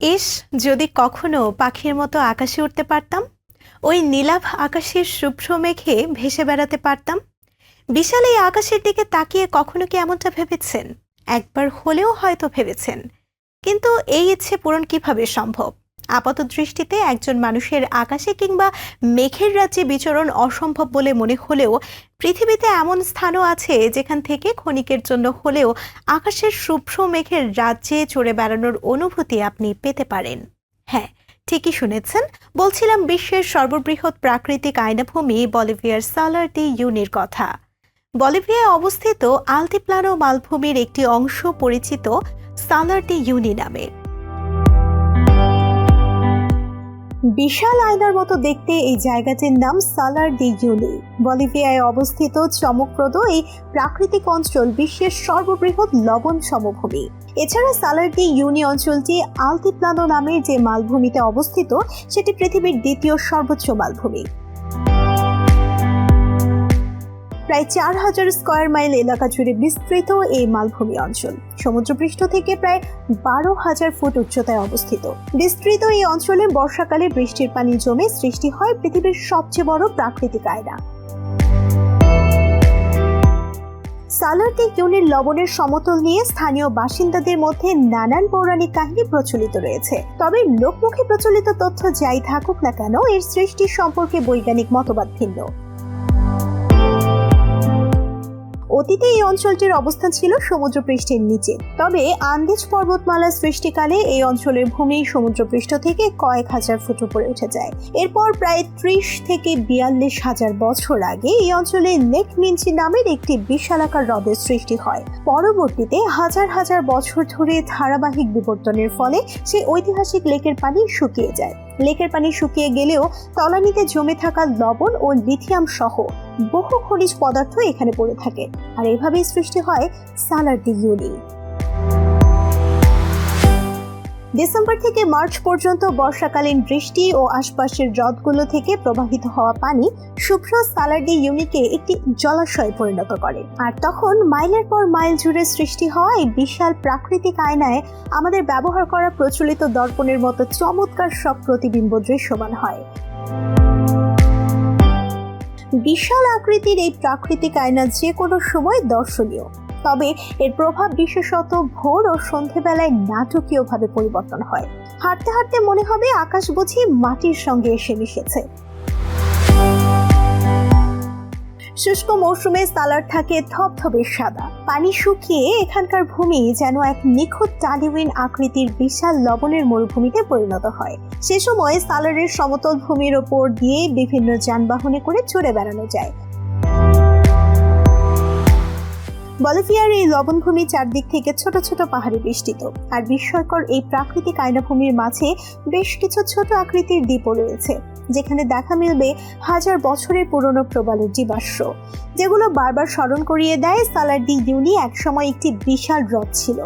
ইস, যদি কখনো পাখির মতো আকাশে উঠতে পারতাম? ওই নীলাভ আকাশের শুভ্র মেঘে ভেসে বেড়াতে পারতাম? বিশাল এই আকাশের দিকে তাকিয়ে কখনো কি এমনটা ভেবেছেন? একবার হলেও হয়তো ভেবেছেন। কিন্তু এই ইচ্ছে পূরণ কীভাবে সম্ভব? আপাত দৃষ্টিতে একজন মানুষের আকাশে কিংবা মেঘের রাজ্যে বিচরণ অসম্ভব বলে মনে হলেও পৃথিবীতে এমন স্থানও আছে যেখান থেকে ক্ষণিকের জন্য হলেও আকাশের শুভ্র মেঘের রাজ্যে চড়ে বেড়ানোর অনুভূতি আপনি পেতে পারেন। হ্যাঁ ঠিকই শুনেছেন। বলছিলাম বিশ্বের সর্ববৃহৎ প্রাকৃতিক আয়নাভূমি বলিভিয়ার সালার দি ইউনির কথা। বলিভিয়ায় অবস্থিত আলতিপ্লানো মালভূমির একটি অংশ পরিচিত সালার দি ইউনি নামে। বিশাল আয়নার মতো দেখতে এই জায়গাটির নাম সালার দি ইউনি বলিভিয়ায় অবস্থিত চমকপ্রদ এই প্রাকৃতিক অঞ্চল বিশ্বের সর্ববৃহৎ লবণ সমভূমি। এছাড়া সালার দি ইউনি অঞ্চলটি আলতিপ্লানো নামের যে মালভূমিতে অবস্থিত, সেটি পৃথিবীর দ্বিতীয় সর্বোচ্চ মালভূমি। প্রায় চার হাজার স্কয়ার মাইল এলাকা জুড়ে বিস্তৃত এই মালভূমি অঞ্চল। সমুদ্রপৃষ্ঠ থেকে প্রায় বারো হাজার ফুট উচ্চতায় অবস্থিত। বিস্তৃত এই অঞ্চলে বর্ষাকালে বৃষ্টির পানি জমে সৃষ্টি হয় পৃথিবীর সবচেয়ে বড় প্রাকৃতিক আয়না। সালারটি ইউনির লবণের সমতল নিয়ে স্থানীয় বাসিন্দাদের মধ্যে নানান পৌরাণিক কাহিনী প্রচলিত রয়েছে। তবে লোকমুখে প্রচলিত তথ্য যাই থাকুক না কেন, এর সৃষ্টি সম্পর্কে বৈজ্ঞানিক মতবাদ ভিন্ন। অতীতে এই অঞ্চলটির অবস্থান ছিল সমুদ্রপৃষ্ঠের নিচে। তবে আন্দেজ পর্বতমালার সৃষ্টিকালে এই অঞ্চলের ভূমি সমুদ্রপৃষ্ঠ থেকে কয়েক হাজার ফুট উপরে উঠে যায়। এরপর প্রায় ত্রিশ থেকে বিয়াল্লিশ হাজার বছর আগে এই অঞ্চলে লেক মিঞ্চি নামের একটি বিশালাকার হ্রদের সৃষ্টি হয়। পরবর্তীতে হাজার হাজার বছর ধরে ধারাবাহিক বিবর্তনের ফলে সেই ঐতিহাসিক লেকের পানি শুকিয়ে যায়। লেকের পানি শুকিয়ে গেলেও তলানিতে জমে থাকা লবণ ও লিথিয়াম সহ বহু খনিজ পদার্থ এখানে পড়ে থাকে। আর এভাবেই সৃষ্টি হয় সালার দি ইউনি ডিসেম্বর থেকে মার্চ পর্যন্ত বর্ষাকালীন বৃষ্টি ও আশপাশের হ্রদগুলো থেকে প্রবাহিত হওয়া পানি শুভ্র সালার্ডি ইউনিকে একটি জলাশয়ে পরিণত করে। আর তখন মাইলের পর মাইল জুড়ে সৃষ্টি হওয়া এই বিশাল প্রাকৃতিক আয়নায় আমাদের ব্যবহার করা প্রচলিত দর্পণের মতো চমৎকার সব প্রতিবিম্ব দৃশ্যমান হয়। বিশাল আকৃতির এই প্রাকৃতিক আয়না যে কোনো সময় দর্শনীয়। তবে এর প্রভাব বিশেষত ভোর ও সন্ধেবেলায় নাটকীয়ভাবে পরিবর্তন হয়। হাঁটতে হাঁটতে মনে হবে আকাশ বুঝি মাটির সঙ্গে এসে মিশেছে। শুষ্ক মৌসুমে সালার থাকে থপথপে সাদা। পানি শুকিয়ে এখানকার ভূমি যেন এক নিখুঁত টালিউইন আকৃতির বিশাল লবণের মরুভূমিতে পরিণত হয়। সে সময় সালারের সমতল ভূমির ওপর দিয়ে বিভিন্ন যানবাহনে করে চড়ে বেড়ানো যায়। বলিভিয়ার এই লবণভূমি চারদিক থেকে ছোট ছোট পাহাড়ে বেষ্টিত। আর বিস্ময়কর এই প্রাকৃতিক আয়নাভূমির মাঝে বেশ কিছু ছোট আকৃতির দ্বীপও রয়েছে, যেখানে দেখা মিলবে হাজার বছরের পুরনো প্রবালের জীবাশ্ম। যেগুলো বারবার স্মরণ করিয়ে দেয় সালার ডি ইউনি একসময় একটি বিশাল হ্রদ ছিল।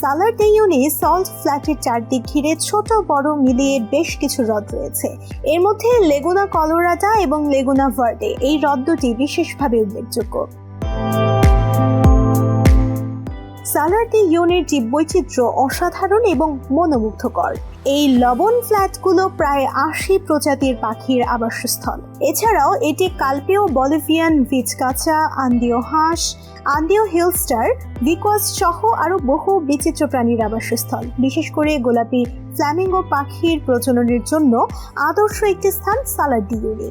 সালার দে ইউনি সল্ট ফ্ল্যাটের চারদিক ঘিরে ছোট বড় মিলিয়ে বেশ কিছু হ্রদ রয়েছে। এর মধ্যে লেগুনা কলোরাডা এবং লেগুনা ভার্ডে এই হ্রদ দুটি বিশেষভাবে উল্লেখযোগ্য। সালারটি ইউনির জীববৈচিত্র্য অসাধারণ এবং মনোমুগ্ধকর। এই লবণ ফ্ল্যাটগুলো প্রায় আশি প্রজাতির পাখির আবাসস্থল। এছাড়াও এটি কালপেও বলিভিয়ান ভিচকাচা আন্দিও হাঁস আন্দিও হিলস্টার, ভিকোয়াস সহ আরও বহু বিচিত্র প্রাণীর আবাসস্থল। বিশেষ করে গোলাপি ফ্ল্যামিঙ্গো পাখির প্রজননের জন্য আদর্শ একটি স্থান সালারডি ইউনি